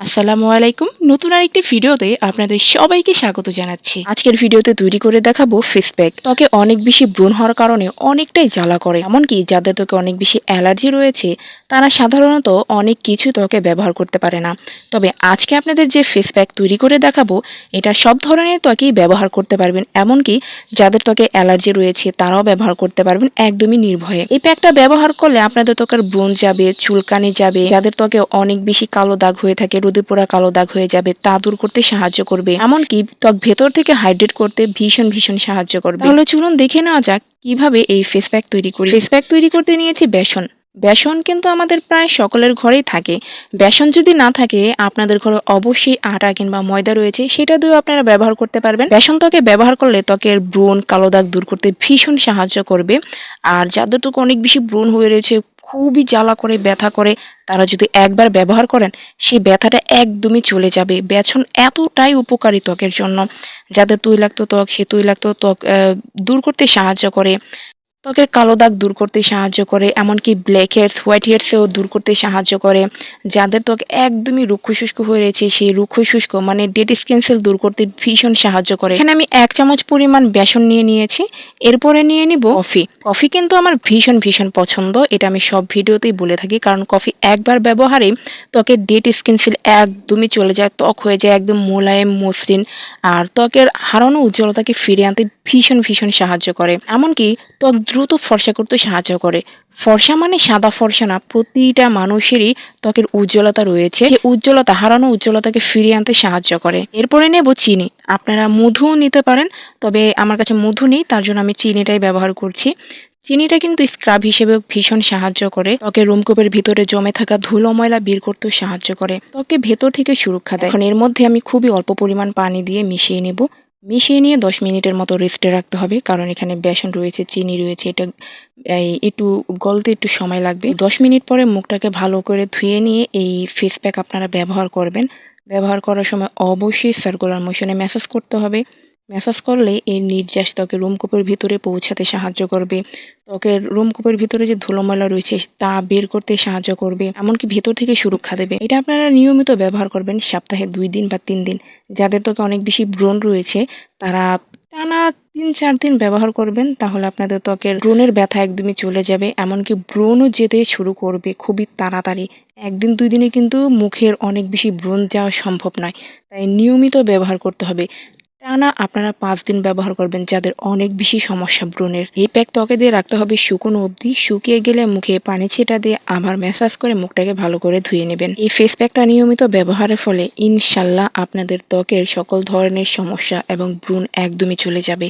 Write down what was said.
আসসালামু আলাইকুম। নতুন আরেকটি ভিডিওতে আপনাদের সবাইকে স্বাগত জানাচ্ছি। আজকের ভিডিওতে তৈরি করে দেখাবো ফেস প্যাক ত্বকে অনেক বেশি ব্রণ হওয়ার কারণে অনেকটাই জ্বালা করে। এমনকি যাদের ত্বকে অনেক বেশি অ্যালার্জি রয়েছে, তারা সাধারণত অনেক কিছু ত্বকে ব্যবহার করতে পারে না। তবে আজকে আপনাদের যে ফেস প্যাক তৈরি করে দেখাবো, এটা সব ধরনের ত্বকেই ব্যবহার করতে পারবেন। এমনকি যাদের ত্বকে অ্যালার্জি রয়েছে, তারাও ব্যবহার করতে পারবেন একদমই নির্ভয়ে। এই প্যাকটা ব্যবহার করলে আপনাদের ত্বকের ব্রণ যাবে, চুলকানি যাবে। যাদের ত্বকে অনেক বেশি কালো দাগ হয়ে থাকে রোদে পোড়া কালো দাগ হয়ে যাবে, তা দূর করতে সাহায্য করবে। এমনকি ত্বক ভেতর থেকে হাইড্রেট করতে ভীষণ ভীষণ সাহায্য করবে। তাহলে চলুন দেখে নেওয়া যাক কীভাবে এই ফেস প্যাক তৈরি করি। ফেস প্যাক তৈরি করতে নিয়েছি বেসন। বেসন কিন্তু আমাদের প্রায় সকলের ঘরেই থাকে। বেসন যদি না থাকে, আপনাদের ঘরে অবশ্যই আটা কিংবা ময়দা রয়েছে, সেটা দিয়েও আপনারা ব্যবহার করতে পারবেন। বেসন ত্বকে ব্যবহার করলে ত্বকের ব্রণ, কালো দাগ দূর করতে ভীষণ সাহায্য করবে। আর যাদের ত্বকে অনেক বেশি ব্রণ হয়ে রয়েছে খুবই জ্বালা করে, ব্যথা করে। তারা যদি একবার ব্যবহার করেন, সেই ব্যথাটা একদমই চলে যাবে। বেছন এতটাই উপকারী ত্বকের জন্য। যাদের তৈলাক্ত ত্বক সে তৈলাক্ত ত্বক দূর করতে সাহায্য করে। ত্বকের কালো দাগ দূর করতে সাহায্য করে, এমনকি ব্ল্যাক হেয়ার্স হোয়াইট হেয়ার্সেও দূর করতে সাহায্য করে। যাদের ত্বক একদমই রুক্ষ শুষ্ক হয়ে রয়েছে, সেই রুক্ষ শুষ্ক মানে ডেড স্কিন সেল দূর করতে ভীষণ সাহায্য করে। এখানে আমি এক চামচ পরিমাণ বেসন নিয়ে নিয়েছি, এরপরে নিয়ে নিব কফি। কফি কিন্তু আমার ভীষণ ভীষণ পছন্দ, এটা আমি সব ভিডিওতেই বলে থাকি, কারণ কফি একবার ব্যবহারে ত্বকের ডেড স্কিন সেল একদমই চলে যায়, ত্বক হয়ে যায় একদম মোলায়েম, মসৃণ, আর ত্বকের হারানো উজ্জ্বলতাকে ফিরিয়ে আনতে ভীষণ ভীষণ সাহায্য করে। এমনকি ত্বক দ্রুত ফর্সা করতে সাহায্য করে। ফর্সা মানে সাদা ফর্সা না, প্রতিটা মানুষেরই ত্বকের উজ্জ্বলতা রয়েছে। সেই উজ্জ্বলতা, হারানো উজ্জ্বলতাকে ফিরিয়ে আনতে সাহায্য করে। এরপরে নেব চিনি। আপনারা মধুও নিতে পারেন, তবে আমার কাছে মধু নেই, তার জন্য আমি চিনিটাই ব্যবহার করছি। চিনিটা কিন্তু স্ক্রাব হিসেবেও ভীষণ সাহায্য করে। ত্বকের রোমকূপের ভিতরে জমে থাকা ধুলো ময়লা বের করতেও সাহায্য করে। ত্বকে ভেতর থেকে সুরক্ষা দেয়। এখন এর মধ্যে আমি খুবই অল্প পরিমাণ পানি দিয়ে মিশিয়ে নেব। মিশিয়ে নিয়ে দশ মিনিটের মতো রেস্টে রাখতে হবে, কারণ এখানে বেসন রয়েছে, চিনি রয়েছে, এটা একটু গলতে একটু সময় লাগবে। দশ মিনিট পরে মুখটাকে ভালো করে ধুয়ে নিয়ে এই ফেস প্যাক আপনারা ব্যবহার করবেন। ব্যবহার করার সময় অবশ্যই সার্কুলার মোশনে ম্যাসাজ করতে হবে। ম্যাসাজ করলে এই নির্যাস ত্বকের রোমকূপের ভিতরে পৌঁছাতে সাহায্য করবে। ত্বকের রোমকূপের ভিতরে যে ধুলোময়লা রয়েছে, তা বের করতে সাহায্য করবে, এমনকি ভেতর থেকে সুরক্ষা দেবে। এটা আপনারা নিয়মিত ব্যবহার করবেন সপ্তাহে দুই দিন বা তিন দিন। যাদের ত্বকে অনেক বেশি ব্রণ রয়েছে, তারা টানা তিন, চার দিন ব্যবহার করবেন, তাহলে আপনাদের ত্বকের ব্রণের ব্যথা একদমই চলে যাবে, এমনকি ব্রণও যেতে শুরু করবে খুবই তাড়াতাড়ি। একদিন, দুই দিনে কিন্তু মুখের অনেক বেশি ব্রণ যাওয়া সম্ভব নয়, তাই নিয়মিত ব্যবহার করতে হবে। টানা আপনারা পাঁচ দিন ব্যবহার করবেন যাদের অনেক বেশি সমস্যা ব্রণের এই প্যাক ত্বকে দিয়ে রাখতে হবে শুকনো অবধি। শুকিয়ে গেলে মুখে পানি ছেটা দিয়ে আবার ম্যাসাজ করে মুখটাকে ভালো করে ধুয়ে নেবেন। এই ফেস প্যাকটা নিয়মিত ব্যবহারের ফলে ইনশাল্লাহ আপনাদের ত্বকের সকল ধরনের সমস্যা এবং ব্রণ একদমই চলে যাবে।